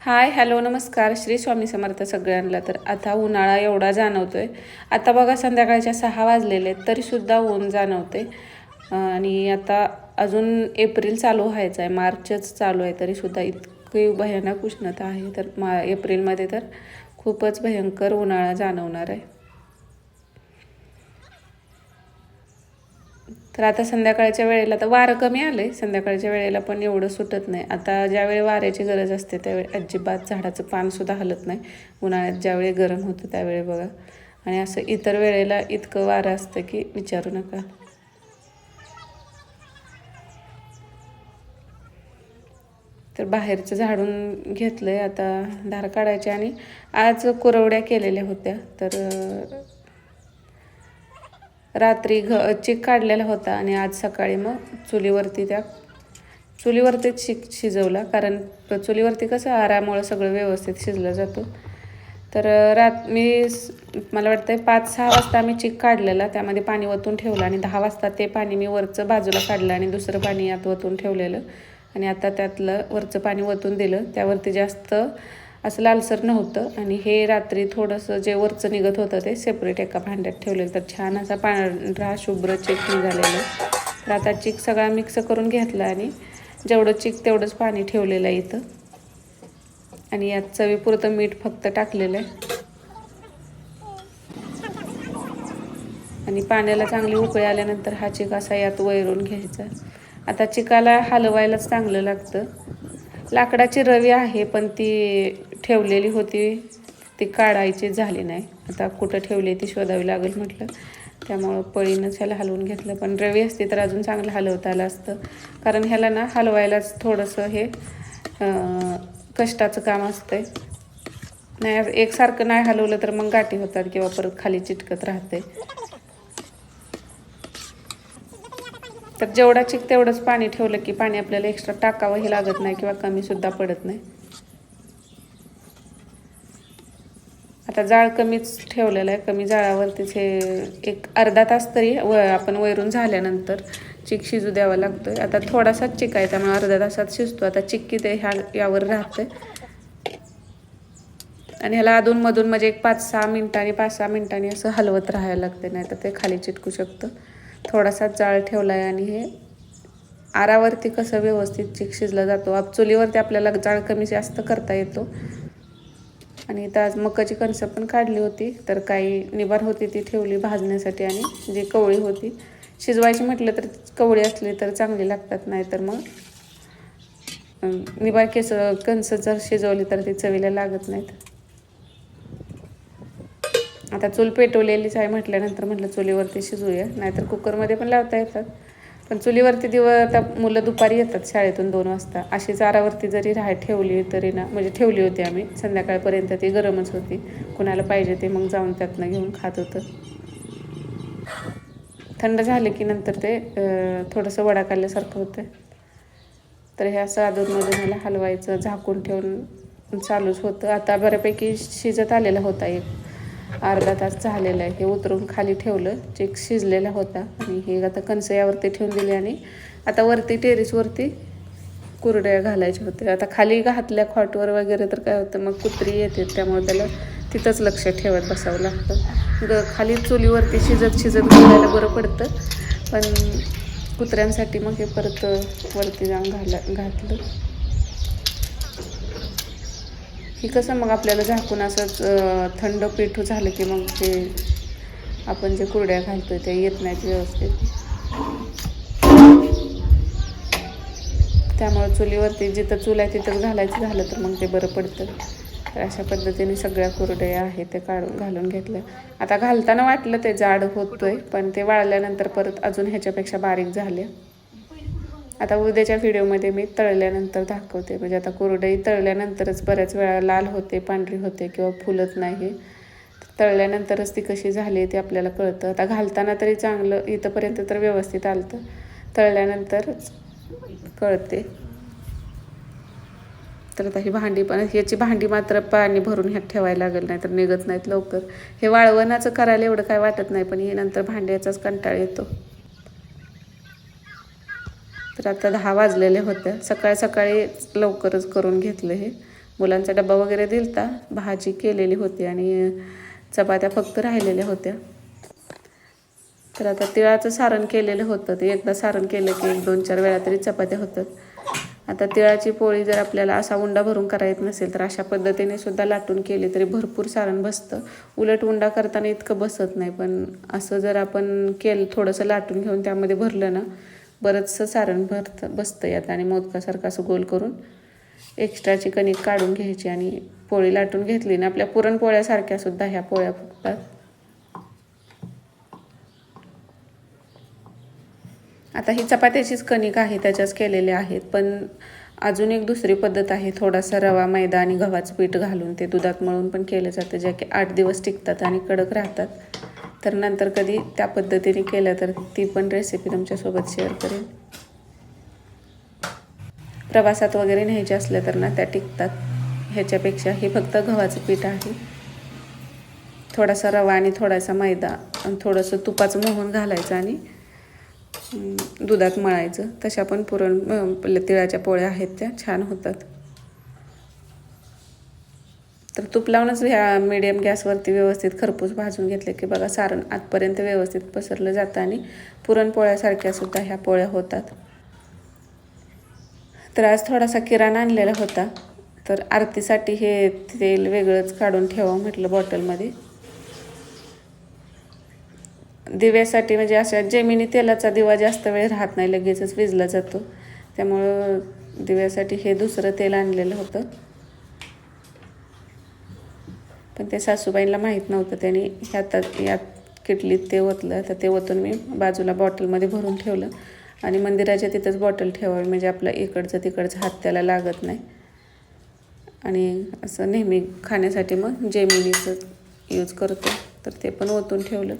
Hi hello नमस्कार. श्री स्वामी समर्थ सगळ्यांना. तर आता उन्हाळा एवढा जाणवतो आहे आता बघा संध्याकाळच्या सहा वाजलेले आहेत तरीसुद्धा ऊन जाणवते आणि आता अजून एप्रिल चालू व्हायचं आहे मार्चच चालू आहे तरीसुद्धा इतकी भयानक उष्णता आहे. तर मा एप्रिलमध्ये तर खूपच भयंकर उन्हाळा जाणवणार आहे. तर आता संध्याकाळच्या वेळेला तर वारं कमी आलं आहे संध्याकाळच्या वेळेला पण एवढं सुटत नाही. आता ज्यावेळी वाऱ्याची गरज असते त्यावेळी अजिबात झाडाचं पानसुद्धा हलत नाही. उन्हाळ्यात ज्यावेळी गरम होतं त्यावेळी बघा. आणि असं इतर वेळेला इतकं वारं असतं की विचारू नका. तर बाहेरचं झाडून घेतलं आहे आता धार काढायचे आणि आज कुरवड्या केलेल्या होत्या. तर रात्री घ चिक काढलेला होता आणि आज सकाळी मग चुलीवरती त्या चुलीवरतीच शिक शिजवला. कारण चुलीवरती कसं आरामुळं सगळं व्यवस्थित शिजलं जातो. तर रात मी मला वाटतं पाच सहा वाजता मी चिक काढलेला. त्यामध्ये पाणी ओतून ठेवलं आणि दहा वाजता ते पाणी मी वरचं बाजूला काढलं आणि दुसरं पाणी यात ओतून ठेवलेलं. आणि आता त्यातलं वरचं पाणी ओतून दिलं त्यावरती जास्त असं लालसर नव्हतं. आणि हे रात्री थोडंसं जे वरचं निघत होतं ते सेपरेट एका भांड्यात ठेवलेलं. तर छान असा पांढरा शुभ्र चिक निघालेलं तर आता चिक सगळा मिक्स करून घेतला आणि जेवढं चिक तेवढंच पाणी ठेवलेलं आहे इथं. आणि यात चवीपुरतं मीठ फक्त टाकलेलं आहे. आणि पाण्याला चांगली उकळी आल्यानंतर हा चिक असा यात वैरून घ्यायचा. आता चिकाला हलवायलाच चांगलं लागतं. लाकडाची रवी आहे पण ती ठेवलेली होती. ती काढायची झाली नाही. आता कुठं ठेवली ती शोधावी लागेल म्हटलं. त्यामुळं पळीनंच ह्याला हलवून घेतलं. पण रवी असती तर अजून चांगलं हलवता आलं असतं. कारण ह्याला ना हलवायलाच थोडंसं हे कष्टाचं काम असतंय. नाही एकसारखं नाही हलवलं तर मग गाठी होतात किंवा परत खाली चिटकत राहते तर जेवढा चिक तेवढंच पाणी ठेवलं की पाणी आपल्याला एक्स्ट्रा टाकावंही लागत नाही किंवा कमीसुद्धा पडत नाही. आता जाळ कमीच ठेवलेलं आहे. कमी जाळावरतीच हे एक अर्धा तास तरी व आपण वैरून झाल्यानंतर चिक शिजू द्यावा आहे आता थोडासाच चिक आहे त्यामुळे अर्ध्या तासात शिजतो. आता चिक्की ते ह्या यावर राहतं आणि ह्याला अधूनमधून म्हणजे एक पाच सहा मिनिटांनी पाच सहा मिनिटांनी असं हलवत राहायला लागते नाही तर ते खाली चिटकू शकतं. थोडासा जाळ ठेवला आहे आणि हे आरावरती कसं व्यवस्थित चिक शिजला जातो. आप चुलीवरती आपल्याला जाळ कमी जास्त करता येतो. आणि इथं आज मकाची कणसं पण काढली होती. तर काही निबार होती ती ठेवली भाजण्यासाठी आणि जी कवळी होती. शिजवायची म्हटलं तर कवळी असली तर चांगली लागतात नाही तर मग अं, निबार केस कणसं जर शिजवली तर ती चवीला लागत नाहीत. आता चूल पेटवलेलीच आहे म्हटल्यानंतर म्हटलं चुलीवरती शिजूया नाहीतर कुकरमध्ये पण लावता येतात. पण चुलीवरती दिव आता मुलं दुपारी येतात शाळेतून दोन वाजता. अशी चारावरती जरी राह ठेवली तरी ना म्हणजे ठेवली होती आम्ही संध्याकाळपर्यंत ती गरमच होती. कुणाला पाहिजे ते मग जाऊन त्यातनं घेऊन खात होतं. थंड झाले की नंतर ते थोडंसं वडा काढल्यासारखं होतं. तर हे असं अधूनमधून मला हलवायचं झाकून ठेवून चालूच होतं. आता बऱ्यापैकी शिजत आलेला होता एक. अर्धा तास झालेला आहे. हे उतरून खाली ठेवलं. चेक शिजलेला होता. आणि हे आता कणसं यावरती ठेवून दिले आणि आता वरती टेरेसवरती कुरड्या घालायच्या होत्या. आता खाली घातल्या खॉटवर वगैरे तर काय होतं मग कुत्री येते. त्यामुळे त्याला तिथंच लक्ष ठेवत बसावं लागतं. ग खाली चुलीवरती शिजत शिजत घालायला बरं पडतं. पण कुत्र्यांसाठी मग हे परत वरती जाऊन घाला घातलं. ही कसं मग आपल्याला झाकून असंच थंड पिठू झालं की मग ते आपण जे कुरड्या घालतो ते येत नाहीत व्यवस्थित. त्यामुळे चुलीवरती जिथं चूल आहे तिथंच घालायचं झालं तर मग ते बरं पडतं. तर अशा पद्धतीने सगळ्या कुरड्या आहेत ते काढून घालून घेतल्या. आता घालताना वाटलं ते जाड होतोय पण ते वाळल्यानंतर परत अजून ह्याच्यापेक्षा बारीक झाल्या आता उद्याच्या व्हिडिओमध्ये मी तळल्यानंतर दाखवते. म्हणजे आता कुरडई तळल्यानंतरच बऱ्याच वेळा लाल होते पांढरी होते किंवा फुलत नाही. तळल्यानंतरच ती कशी झाली ते आपल्याला कळतं. आता घालताना तरी चांगलं इथंपर्यंत तर व्यवस्थित आलतं. तळल्यानंतरच कळते. तर आता ही भांडी पण ह्याची भांडी मात्र पाणी भरून ह्यात ठेवायला लागेल नाही तर निघत नाहीत लवकर. हे वाळवणाचं करायला एवढं काय वाटत नाही पण हे नंतर भांड्याचाच कंटाळ येतो. तर आता दहा वाजलेले होत्या सकाळी सकाळी लवकरच करून घेतलं हे. मुलांचा डबा वगैरे दिलता भाजी केलेली होती आणि चपात्या फक्त राहिलेल्या होत्या. तर आता तिळाचं सारण केलेलं होतं. ते एकदा सारण केलं की एक दोन चार वेळा तरी चपात्या होतात. आता तिळाची पोळी जर आपल्याला असा उंडा भरून करा येत नसेल तर अशा पद्धतीने सुद्धा लाटून केली तरी भरपूर सारण बसतं. उलट उंडा करताना इतकं बसत नाही पण असं जर आपण केलं थोडंसं लाटून घेऊन त्यामध्ये भरलं ना बरंचसं सारण भरतं बसतं यात आणि मोदकासारखं असं गोल करून एक्स्ट्राची कणिक काढून घ्यायची आणि पोळी लाटून घेतली ना आपल्या पुरणपोळ्यासारख्या सुद्धा ह्या पोळ्या फुगतात आता ही चपात्याचीच कणिक आहे त्याच्याच केलेल्या आहेत पण अजून एक दुसरी पद्धत आहे थोडासा रवा मैदा आणि गव्हाचं पीठ घालून ते दुधात मळून पण केलं जातं ज्या की आठ दिवस टिकतात आणि कडक राहतात. तर नंतर कधी त्या पद्धतीने केलं तर ती पण रेसिपी तुमच्यासोबत शेअर करेन. प्रवासात वगैरे न्यायचे असले तर ना त्या टिकतात. ह्याच्यापेक्षा हे फक्त गव्हाचं पीठ आहे. थोडासा रवा आणि थोडासा मैदा आणि थोडंसं तुपाचं मोहन घालायचं आणि दुधात मळायचं. तशा पण पुरण तिळाच्या पोळ्या आहेत त्या छान होतात. तर तूप लावूनच ह्या मिडियम गॅसवरती व्यवस्थित खरपूस भाजून घेतले की बघा सारण आतपर्यंत व्यवस्थित पसरलं जातं आणि पुरणपोळ्यासारख्या सुद्धा ह्या पोळ्या होतात. तर आज थोडासा किराणा आणलेला होता. तर आरतीसाठी हे तेल वेगळंच काढून ठेवा म्हटलं बॉटलमध्ये. दिव्यासाठी म्हणजे अशा जेमिनी तेलाचा दिवा जास्त वेळ राहत नाही लगेचच विजला जातो. त्यामुळं दिव्यासाठी हे दुसरं तेल आणलेलं होतं. पण ते सासूबाईंना माहीत नव्हतं. त्याने ह्यात यात किटलीत ते ओतलं. तर ते ओतून मी बाजूला बॉटलमध्ये भरून ठेवलं. आणि मंदिराच्या तिथंच बॉटल ठेवावी. म्हणजे आपलं इकडचं तिकडचं हात त्याला लागत नाही. आणि असं नेहमी खाण्यासाठी मग जेमिनीचं यूज करतो. तर ते पण ओतून ठेवलं.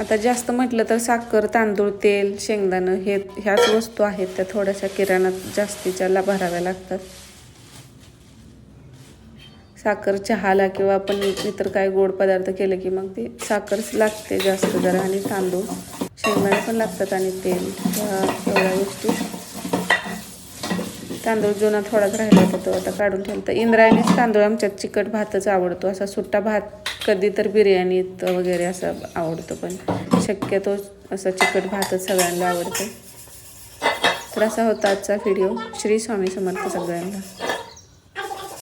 आता जास्त म्हटलं तर साखर तांदूळ तेल शेंगदाणं हे ह्याच वस्तू आहेत. त्या थोड्याशा किराणात जास्तीच्या ला भराव्या लागतात. साखर चहाला किंवा आपण इतर काय गोड पदार्थ केले की मग ती साखरच लागते जास्त जरा आणि तांदूळ. शेंगदाणे पण लागतात आणि तेल. ह्या एवढ्या गोष्टी. तांदूळ जुना थोडाच राहिला होता तो आता काढून ठेवला. तर इंद्रायणीच तांदूळ आमच्यात चिकट भातच आवडतो. असा सुट्टा भात कधी तर बिर्याणीत वगैरे असं आवडतो पण शक्यतो असं चिकट भातच सगळ्यांना आवडतं. तर असा होता आजचा व्हिडिओ श्री स्वामी समर्थ सगळ्यांना.